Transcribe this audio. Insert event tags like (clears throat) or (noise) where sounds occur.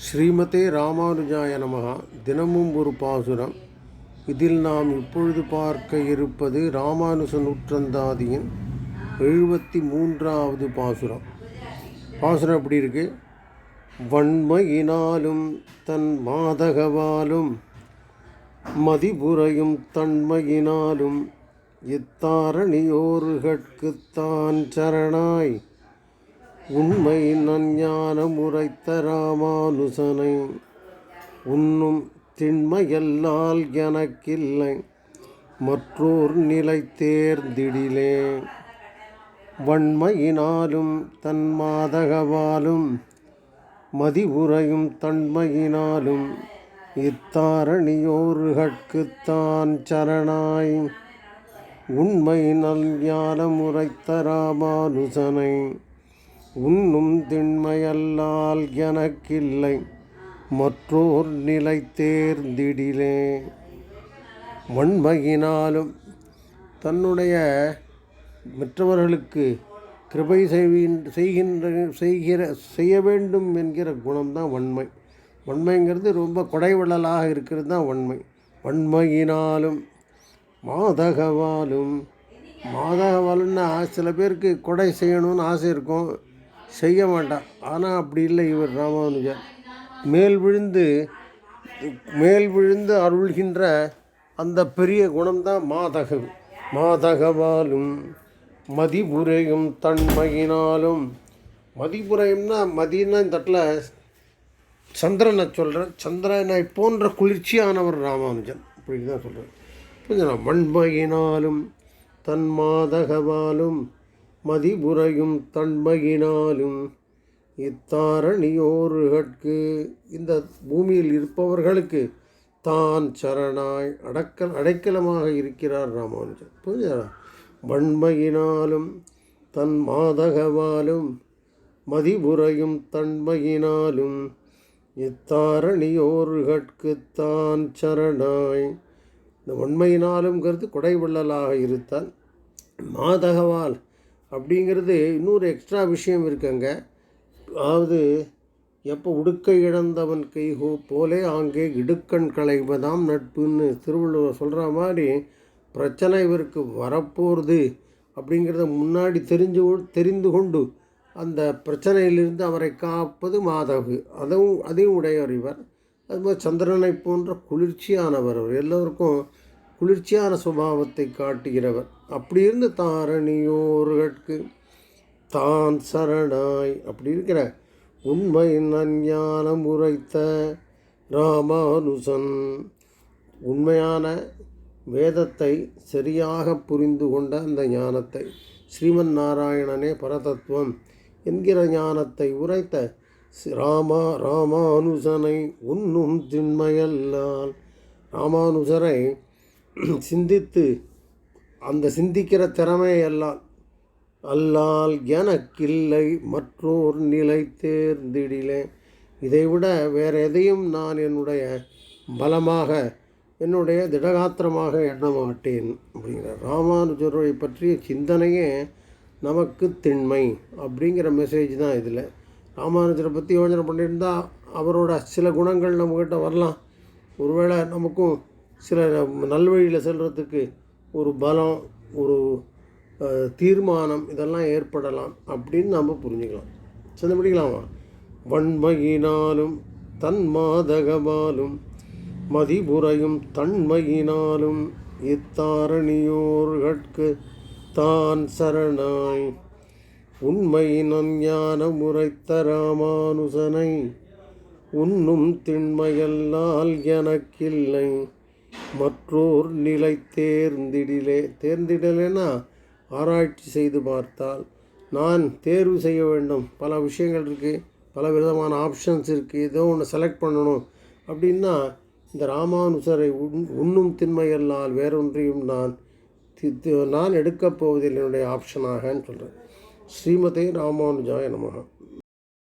ஸ்ரீமதே ராமானுஜாய நமகா தினமும் ஒரு பாசுரம். இதில் நாம் இப்பொழுது பார்க்க இருப்பது ராமானுஜ நூற்றந்தாதியின் எழுபத்தி மூன்றாவது பாசுரம். பாசுரம் எப்படி இருக்கு? வன்மையினாலும் தன் மாதகவாலும் மதிபுரையும் தன்மையினாலும் இத்தாரணியோர்கட்குத்தான் சரணாய். உண்மை நஞ்ஞானம் உரைத்த ராமானுசனை உண்ணும் திண்மையல்லால் எனக்கில்லை மற்றோர் நிலை தேர்ந்திடிலே. வன்மையினாலும் தன் மாதகவாலும் மதிவுரையும் தன்மையினாலும் இத்தாரணியோர்கட்குத்தான் சரணாய். உண்மை நல் ஞானம் உரைத்த ராமானுசனை உண்ணும் திண்மையல்லால் எனக்கில்லை. மற்றோர் நிலை தேர்ந்திடிலே. வன்மையினாலும் தன்னுடைய மற்றவர்களுக்கு கிருபை செய்கின்ற செய்கிற செய்ய வேண்டும் என்கிற குணம்தான் வன்மை. வன்மைங்கிறது ரொம்ப கொடைவள்ளலாக இருக்கிறது தான் வன்மை. வன்மையினாலும் மாதகவாலும் மாதகவாலுன்னா சில பேருக்கு கொடை செய்யணும்னு ஆசை இருக்கும். செய்ய மாட்டான். ஆனால் அப்படி இல்லை இவர் ராமானுஜர் மேல் விழுந்து மேல் விழுந்து அருள்கின்ற அந்த பெரிய குணம்தான் மாதக மாதகவாலும் மதிபுரையும் தன்மையினாலும் மதிபுரையும்னா மதினா இந்த இடத்துல சந்திரனை சொல்கிறேன் சந்திரனை போன்ற குளிர்ச்சியானவர் ராமானுஜன். அப்படின்னு தான் சொல்கிறேன் புரிஞ்சுனா மண்மையினாலும் தன் மாதகவாலும் மதிபுரையும் தன்மையினாலும் இத்தாரணியோருகட்கு. இந்த பூமியில் இருப்பவர்களுக்கு தான் சரணாய் அடக்கல் அடைக்கலமாக இருக்கிறார் ராமானுஜன் புரிஞ்சா வன்மையினாலும் தன் மாதகவாலும் மதிபுரையும் தன்மையினாலும் இத்தாரணியோர்கட்குத்தான் சரணாய். இந்த வன்மையினாலும்ங்கிறது கொடைவள்ளலாக இருத்தால். மாதகவால் அப்படிங்கிறது இன்னொரு எக்ஸ்ட்ரா விஷயம் இருக்குங்க. அதாவது எப்போ உடுக்கை இழந்தவன் கைகோ போலே ஆங்கே இடுக்கண் களைவதாம் நட்புன்னு திருவள்ளுவர் சொல்கிற மாதிரி பிரச்சனை இவருக்கு வரப்போகிறது அப்படிங்கிறத முன்னாடி தெரிஞ்சு தெரிந்து கொண்டு அந்த பிரச்சனையிலிருந்து அவரை காப்பது மாதவு அதுவும் அதையும் உடையவர் இவர். அதுமாதிரி சந்திரனை போன்ற குளிர்ச்சியானவர் அவர். எல்லோருக்கும் குளிர்ச்சியான சுபாவத்தை காட்டுகிறவர். அப்படி இருந்து தாரணியோர்களுக்கு தான் சரணாய். அப்படி இருக்கிற உண்மை நஞ்ஞானம் உரைத்த ராமானுசன் உண்மையான வேதத்தை சரியாக புரிந்து கொண்ட அந்த ஞானத்தை ஸ்ரீமன் நாராயணனே பரதத்துவம் என்கிற ஞானத்தை உரைத்த ராமா ராமானுஜனை உன்னும் திண்மையல்லால். ராமானுசரை (clears throat) சிந்தித்து அந்த சிந்திக்கிற திறமையெல்லாம் அல்லால் எனக்கில்லை மற்றோர் நிலை தேர்ந்திடிலே. இதைவிட வேறு எதையும் நான் என்னுடைய பலமாக என்னுடைய திடகாத்திரமாக எண்ண மாட்டேன் அப்படிங்கிற ராமானுஜரை பற்றிய சிந்தனையே நமக்கு திண்மை அப்படிங்கிற மெசேஜ் தான் இதில். ராமானுஜரை பற்றி யோஜனை பண்ணியிருந்தால் அவரோட சில குணங்கள் நம்மக்கிட்ட வரலாம். ஒருவேளை நமக்கும் சில நல்வழியில் செல்கிறதுக்கு ஒரு பலம் ஒரு தீர்மானம் இதெல்லாம் ஏற்படலாம் அப்படின்னு நாம் புரிஞ்சுக்கலாம். சொன்ன படிக்கலாமா? வன்மையினாலும் தன்மாதகமாலும் மதிபுரையும் தன்மையினாலும் இத்தாரணியோர்கட்கு தான் சரணாய். உண்மையினம் ஞான முறைத்த ராமானுசனை உன்னும் திண்மையல்லால் எனக்கில்லை. மற்றோர் நிலை தேர்ந்திடிலே தேர்ந்திடலேனா? ஆராய்ச்சி செய்து பார்த்தால் நான் தேர்வு செய்ய வேண்டும். பல விஷயங்கள் இருக்குது பல விதமான ஆப்ஷன்ஸ் இருக்குது ஏதோ ஒன்று செலக்ட் பண்ணணும். அப்படின்னா இந்த ராமானுசரை உண் உண்ணும் திண்மையல்லால் வேறொன்றையும் நான் நான் எடுக்கப் போவதில் என்னுடைய ஆப்ஷனாகன்னு சொல்கிறேன் ஸ்ரீமதே ராமானுஜாய நமகா.